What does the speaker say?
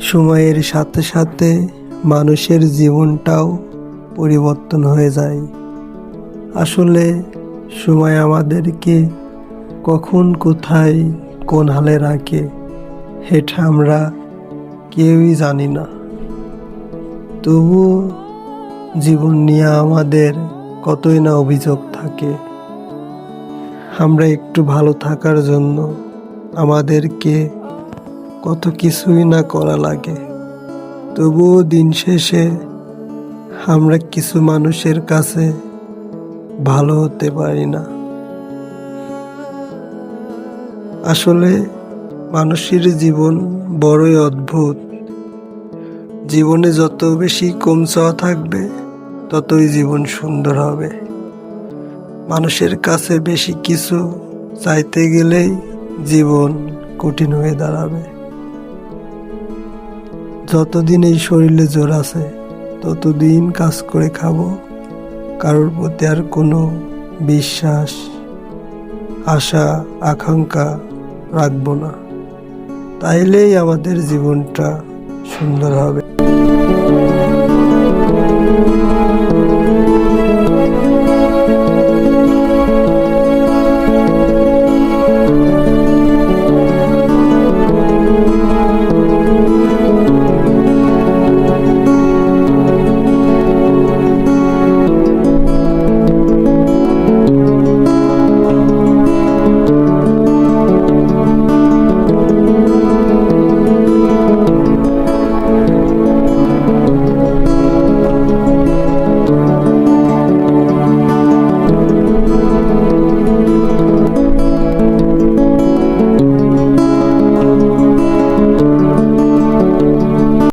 সময়ের সাথে সাথে মানুষের জীবনটাও পরিবর্তন হয়ে যায়। আসলে সময় আমাদেরকে কখন, কোথায়, কোন হালে রাখে এটা আমরা কেউই জানি না। তবুও জীবন নিয়ে আমাদের কতই না অভিযোগ থাকে। আমরা একটু ভালো থাকার জন্য আমাদেরকে কত কিছুই না করা লাগে। তবুও দিন শেষে আমরা কিছু মানুষের কাছে ভালো হতে পারি না। আসলে মানুষের জীবন বড়ই অদ্ভুত। জীবনে যত বেশি কম চাওয়া থাকবে, ততই জীবন সুন্দর হবে। মানুষের কাছে বেশি কিছু চাইতে গেলেই জীবন কঠিন হয়ে দাঁড়াবে। যতদিন এই শরীরে জোর আছে, ততদিন কাজ করে খাব। কারোর প্রতি আর কোনো বিশ্বাস, আশা, আকাঙ্ক্ষা রাখব না। তাইলেই আমাদের জীবনটা সুন্দর হবে।